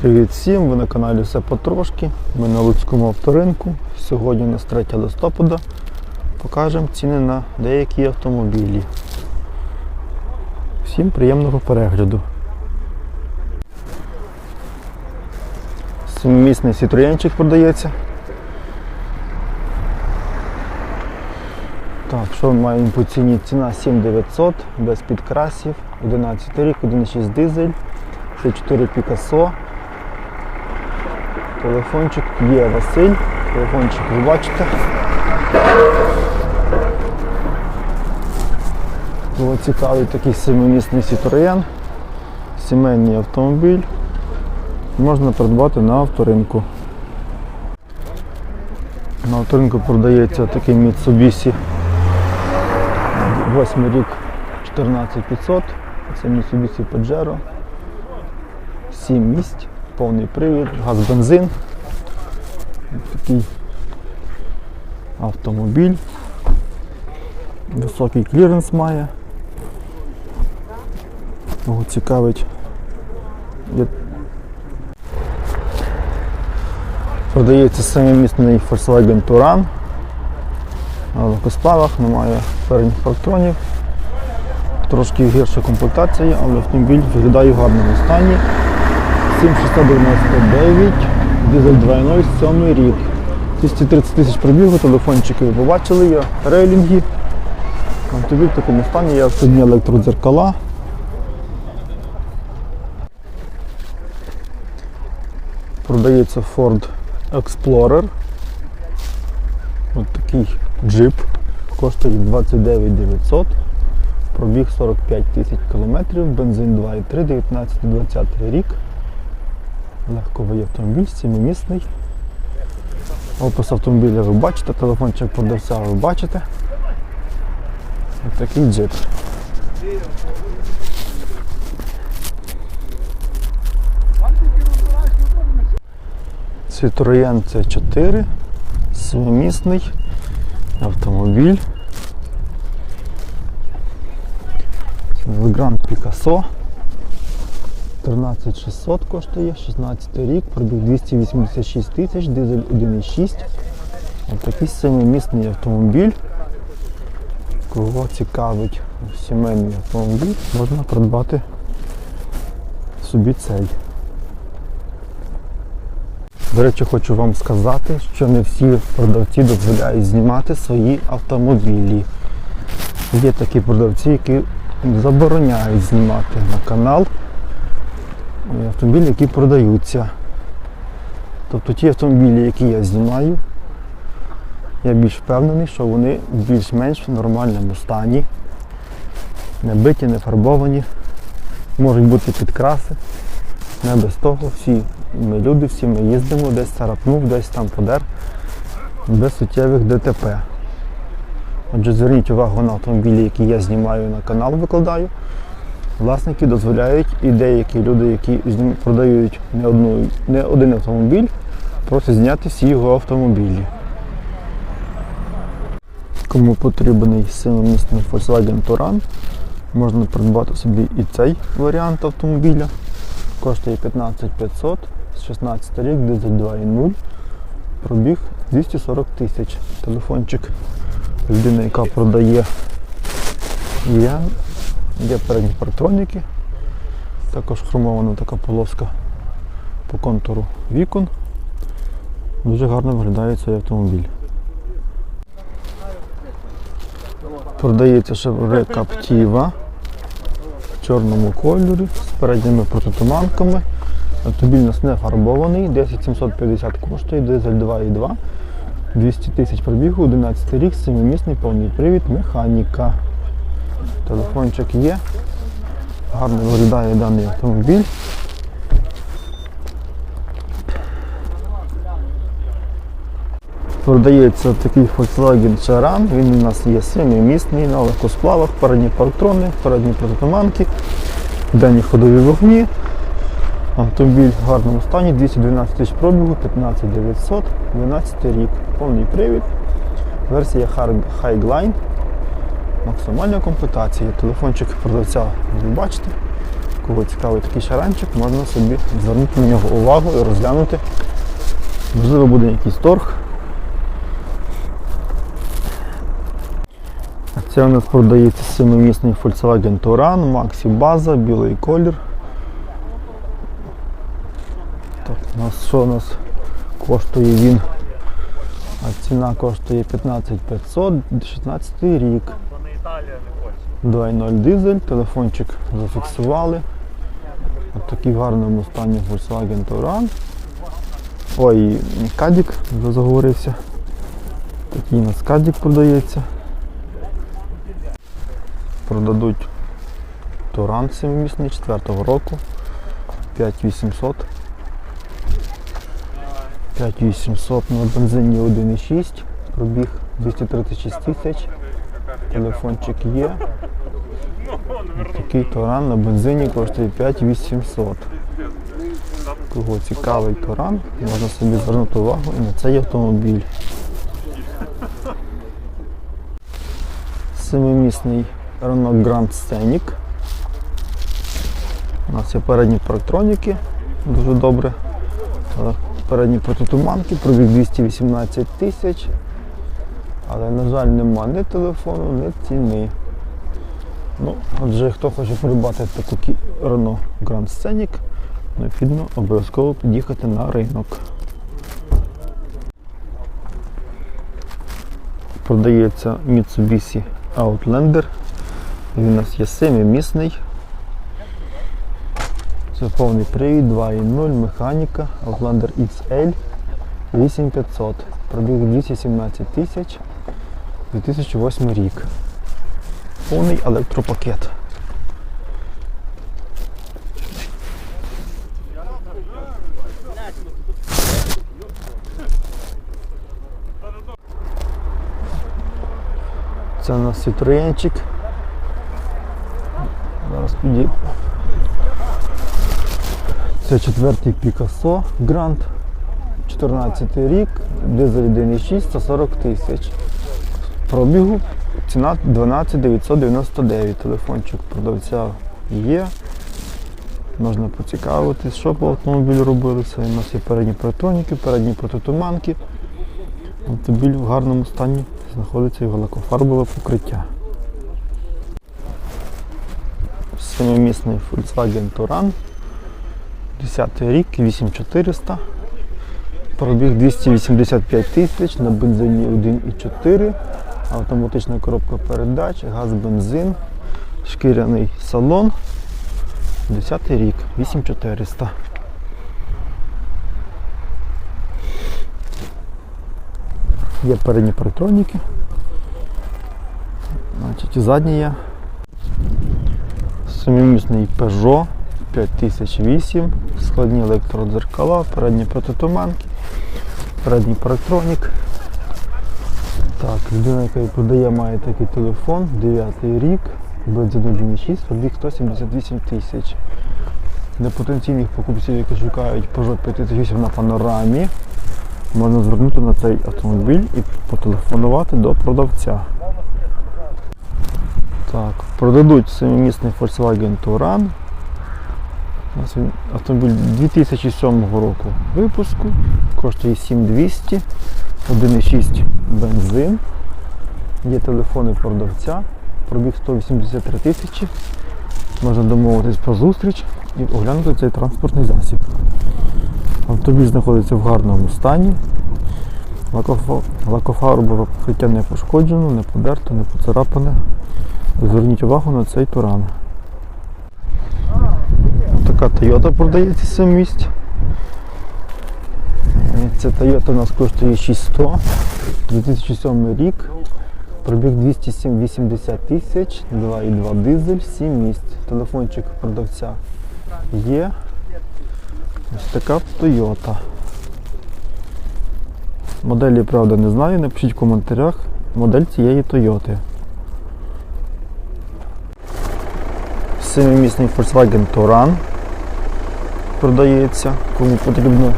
Привіт всім! Ви на каналі Все потрошки. Ми на Луцькому авторинку. Сьогодні у нас 3 листопада. Покажемо ціни на деякі автомобілі. Всім приємного перегляду. Семимісний Citroenчик продається. Так, що ми маємо по ціні? Ціна 7900, без підкрасів, 11 рік, 1,6 дизель, 64 Picasso. Телефончик є Василь. Телефончик ви бачите. Було цікавий такий семимісний Citroën. Сімейний автомобіль. Можна придбати на авторинку. На авторинку продається такий Mitsubishi 8 рік 14500. Це Mitsubishi Pajero. 7 місць, повний привід, газ бензин. Такий автомобіль. Високий кліренс має. Кого цікавить. Продається семимісний Volkswagen Touran. На легкосплавах, немає передніх парктронів. Трошки гірша комплектація, але автомобіль виглядає в гарному стані. 7699, дизель 2.0, 7 рік. 230 тисяч пробігу, телефончики ви побачили, є рейлінги. Автомобіль в такому стані, є автодні електродзеркала. Продається Ford Explorer. Ось такий джип. Коштує 29 900. Пробіг 45 тисяч кілометрів, бензин 2,3, 19-20 рік. Легковий автомобіль, сімимісний. Опис автомобіля ви бачите, телефончик продавця ви бачите. Ось такий джип. Citroën C4, семимісний автомобіль. Grand Picasso. 13600 коштує, 16 рік, пробіг 286 тисяч, дизель 1,6. Ось такий семимісний автомобіль. Кого цікавить сімейний автомобіль, можна придбати собі цей. До речі, хочу вам сказати, що не всі продавці дозволяють знімати свої автомобілі. Є такі продавці, які забороняють знімати на канал автомобілі, які продаються. Тобто ті автомобілі, які я знімаю, я більш впевнений, що вони більш-менш в нормальному стані, не биті, не фарбовані, можуть бути підкраси. Не без того, всі ми люди, всі ми їздимо, десь царапнув, десь там подер, без суттєвих ДТП. Отже, зверніть увагу на автомобілі, які я знімаю на канал, викладаю. Власники дозволяють і деякі люди, які продають не, одну, не один автомобіль, просять зняти всі його автомобілі. Кому потрібний семимісний Volkswagen Touran, можна придбати собі і цей варіант автомобіля. Коштує 15 500, 16 рік, дизель 2.0, пробіг 240 тисяч. Телефончик людини, яка продає є. Є передні парктроніки. Також хромована така полоска по контуру вікон. Дуже гарно виглядає цей автомобіль. Продається Chevrolet Captiva в чорному кольорі з передніми протитуманками. Автомобіль у нас не фарбований, 10750 коштує, дизель 2.2, 200 тисяч пробігу, 11 рік, 7-місний повний привід, механіка. Телефончик є. Гарно виглядає даний автомобіль. Продається такий Volkswagen Charan, він у нас є семимісний, на легкосплавах, передні парктрони, передні протитуманки, денні ходові вогні. Автомобіль в гарному стані, 212 тисяч пробігу, 15 900, 12 рік, повний привід, версія Highline, максимальна комплектація. Телефончик продавця ви бачите. Кого цікавий такий шаранчик, можна собі звернути на нього увагу і розглянути. Можливо, буде якийсь торг. Це у нас продається семимісний Volkswagen Touran, Maxi база, білий колір. Так, у нас що у нас коштує він? А ціна коштує 15 500, 16 рік. То не Італія, не Польща. 2.0 дизель, телефончик зафіксували. От такий в гарному стані Volkswagen Touran. Ой, Кадік, вже заговорився. Такий у нас Кадік продається. Продадуть Туран 7-місний 4 року. 5800. 5800 на бензині 1,6. Пробіг 236 тисяч. Телефончик є. Такий Туран на бензині коштує 5800. Кого цікавий Туран, можна собі звернути увагу і на цей автомобіль. Семимісний Renault Grand Scenic. У нас є передні парктроніки, дуже добре. Передні протитуманки, пробіг 218 тисяч. Але, на жаль, нема ні телефону, ні ціни. Ну, отже, хто хоче придбати таку Renault Grand Scenic, необхідно обов'язково під'їхати на ринок. Продається Mitsubishi Outlander. Він у нас є семимісний. Це повний привід, 2.0, механіка, Outlander XL 8500. Пробіг 217 тисяч, 2008 рік. Повний електропакет. Це у нас Citroenчик. Зараз підійду. Це четвертий Picasso Grand. 14 рік, дизель 1,6, 140 тисяч. Пробігу ціна 12 999. Телефончик продавця є. Можна поцікавитись, що по автомобілю робилося. У нас є передні протоніки, передні протитуманки. Автомобіль в гарному стані знаходиться його лакофарбове покриття. Семимісний Volkswagen Touran. 10 рік, 8400. Пробіг 285 тисяч на бензині 1,4, автоматична коробка передач, газ, бензин, шкіряний салон. 10 рік, 8400. Є передні парктроніки. Значить, задні є. Семимісний Peugeot 5008, складні електродзеркала, передні протитуманки, передній парктронік. Так, людина, яка продає, має такий телефон, 9 рік, бензин 1.6, пробіг 178 тисяч. Для потенційних покупців, які шукають Peugeot 5008 на панорамі, можна звернути на цей автомобіль і потелефонувати до продавця. Так, продадуть 7-місний Volkswagen Touran. У нас автомобіль 2007 року випуску, коштує 7200, 1,6 бензин. Є телефони продавця, пробіг 183 тисячі. Можна домовитись про зустріч і оглянути цей транспортний засіб. Автомобіль знаходиться в гарному стані. Лакофа- Лакофарбове покриття не пошкоджено, не подерто, не поцарапане. Зверніть увагу на цей туран. Така Toyota продається 7 місць. Ця Toyota у нас коштує 6100, 2007 рік, пробіг 280 тисяч, 2,2 дизель, 7 місць. Телефончик продавця є. Ось така Toyota. Моделі, правда, не знаю, напишіть в коментарях модель цієї Toyota. Семимісний Volkswagen Touran продається. Кому потрібно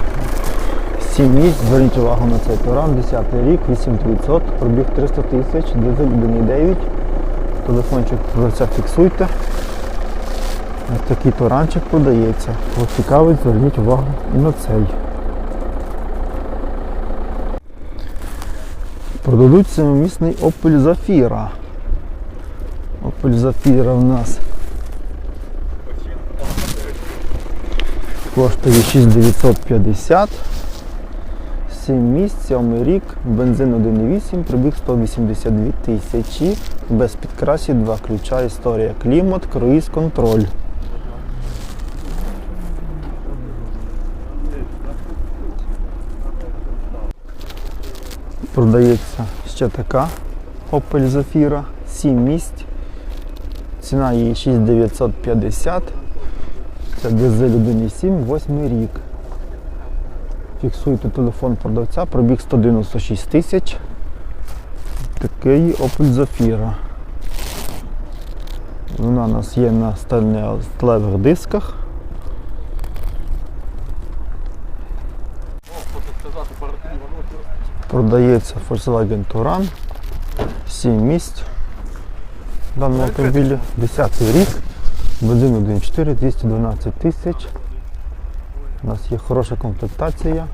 7 місць, зверніть увагу на цей Touran, 10 рік, 8900, пробіг 300 тисяч, дизель 1,9. Телефончик продавця фіксуйте. Ось такий туранчик продається. Ось цікавий, зверніть увагу і на цей. Продадуть семимісний Opel Zafira. Opel Zafira в нас коштує 6950. 7 місць, 7 рік, бензин 1,8, пробіг 182 тисячі, без підкрасів, два ключа, історія, клімат, круїз, контроль. Продається ще така Opel Zafira, 7 місць. Ціна її 6950. Це дизель 1,7, 8 рік. Фіксуйте телефон продавця, пробіг 196 тисяч. Такий Opel Zafira. Вона у нас є на сталевих дисках. Продається Volkswagen Touran. 7 місць. В даному автомобілі 10 рік. Бензин 1.4, 212 тисяч. У нас є хороша комплектація.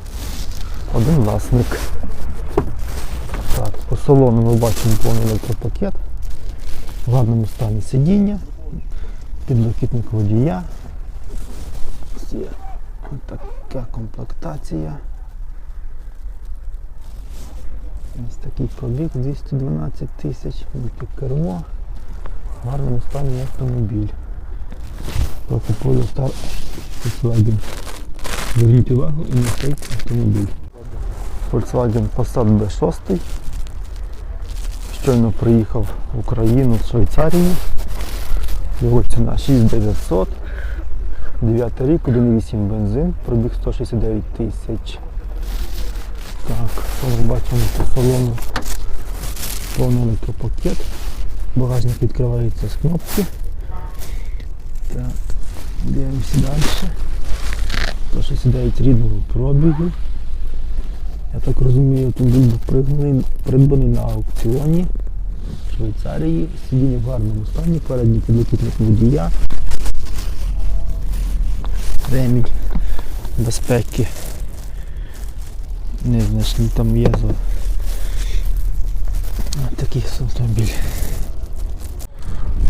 Один власник. Так, по салону ми бачимо повний електропакет. В гарному стані сидіння, підлокітник водія. Є така комплектація. Ось такий пробіг 212 тисяч, кермо. В гарному стані автомобіль. Прокупую стар Volkswagen. Зверніть увагу і цей автомобіль. Volkswagen Passat B6. Щойно приїхав в Україну з Швейцарії. Його ціна 6900. 9 рік, 1,8 бензин, пробіг 169 тисяч. Так, що ми бачимо по салону? Повний електропакет. Багажник відкривається з кнопки. Так, дивимося далі. 169 рідного пробігу. Я так розумію, автомобіль був придбаний, придбаний на аукціоні в Швейцарії. Сидіння в гарному стані, передній підлокітник водія. Ремінь безпеки. Не знайшли там є за такий автомобіль.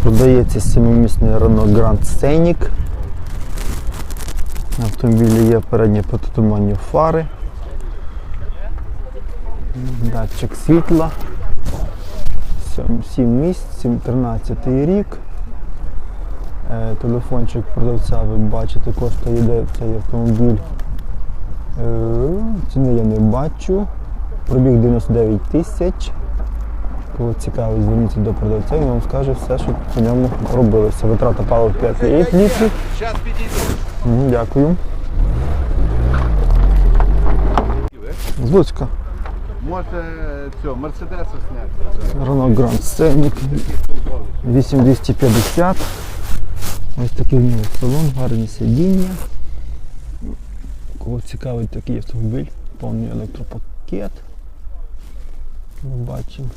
Продається семимісний Renault Grand Scenic. На автомобілі є переднє протитуманні фари, датчик світла, 7 місць, 13 рік. Е, Телефончик продавця ви бачите, коштує де цей автомобіль. Е, Ціни я не бачу. Пробіг 99 тисяч. Кого цікавить, зверніться до продавця, він вам скаже все, що по ньому робилося. Витрата палива 5 літрів. Дякую. З Луцька. Можете цього Мерседеса зняти. Renault Grand Scenic 8250. Ось такий в нього салон, гарні сидіння. Кого цікавить такий автомобіль, повний електропакет. Ми бачимо.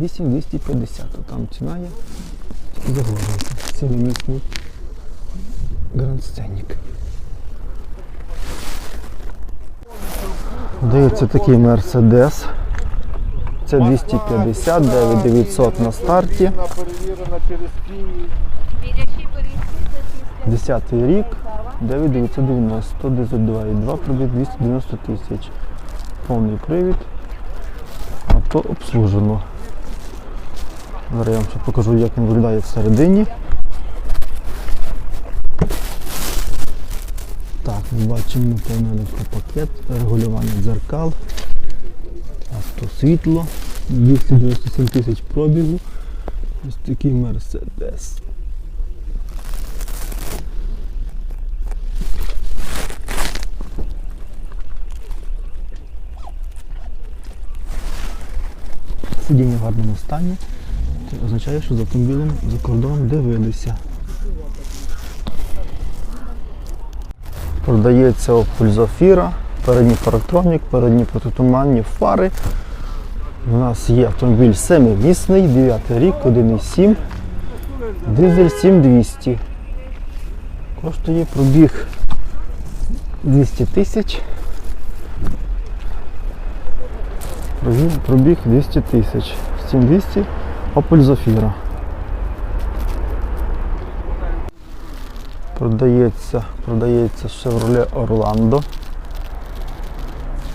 Вісім 250, а там ціна є. Сімимісний Grand Scenic. Дається такий Мерседес. Це 250, 9900 на старті. Вона перевірена через Київ. 10 рік, 9990, дизель 2,2, пробіг 290 тисяч. Повний привід. Авто обслужено. Зараз я вам ще покажу, як він виглядає всередині. Так, ми бачимо повний електропакет, регулювання дзеркал, автосвітло, 297 тисяч пробігу. Ось такий Мерседес. Сидіння в гарному стані. Означає, що за автомобілем за кордоном дивилися. Продається Opel Zafira, передній парктронік, передні протитуманні фари. У нас є автомобіль семимісний, 9 рік, 1,7, дизель 7200. Коштує пробіг 200 тисяч. Пробіг 200 тисяч. 7200 Opel Zafira. Продається, продається Chevrolet Orlando.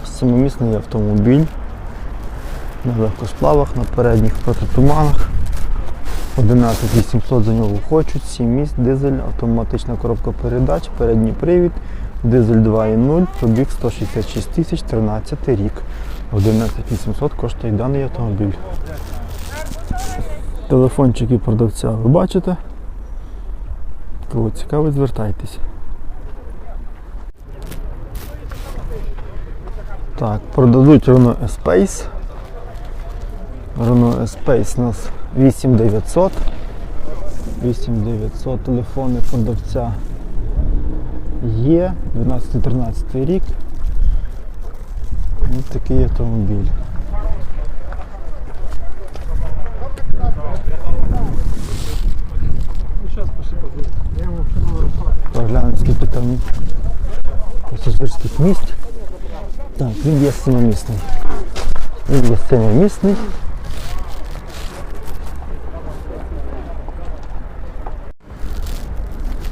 Семимісний автомобіль. На легкосплавах, на передніх протитуманах. 11800 за нього хочуть, 7 місць, дизель, автоматична коробка передач, передній привід, дизель 2.0, пробіг 166 тисяч, 13 рік. 11800 коштує даний автомобіль. Телефончики продавця ви бачите? Кого цікавить, звертайтесь. Так, продадуть Renault Espace. Renault Espace у нас 8900. 8900 телефони продавця є. 12-13 рік. Ось такий автомобіль. Поглянемо, скільки там пасажирських місць. Так, він є семимісний. Він є семимісний.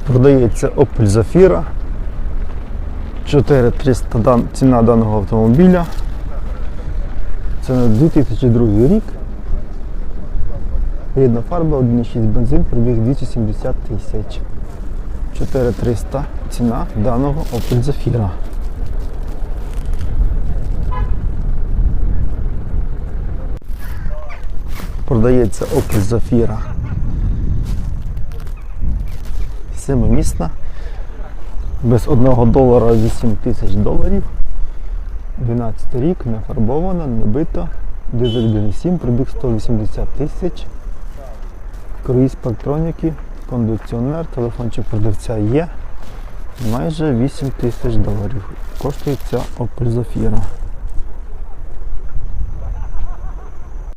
Продається Opel Zafira. 4300 дан- ціна даного автомобіля. Це на 2002 рік. Рідна фарба, 1,6 бензин, пробіг 270 тисяч. 4300 ціна даного Opel Zafira. Продається Opel Zafira. Семимісна. Без 1 долара 8 тисяч доларів. 12 рік, не фарбована, не бита. Дизель 1.7, пробіг 180 тисяч. Круїз патроніки, кондиціонер, телефончик продавця є. Майже 8 тисяч доларів. Коштує ця Opel Zafira.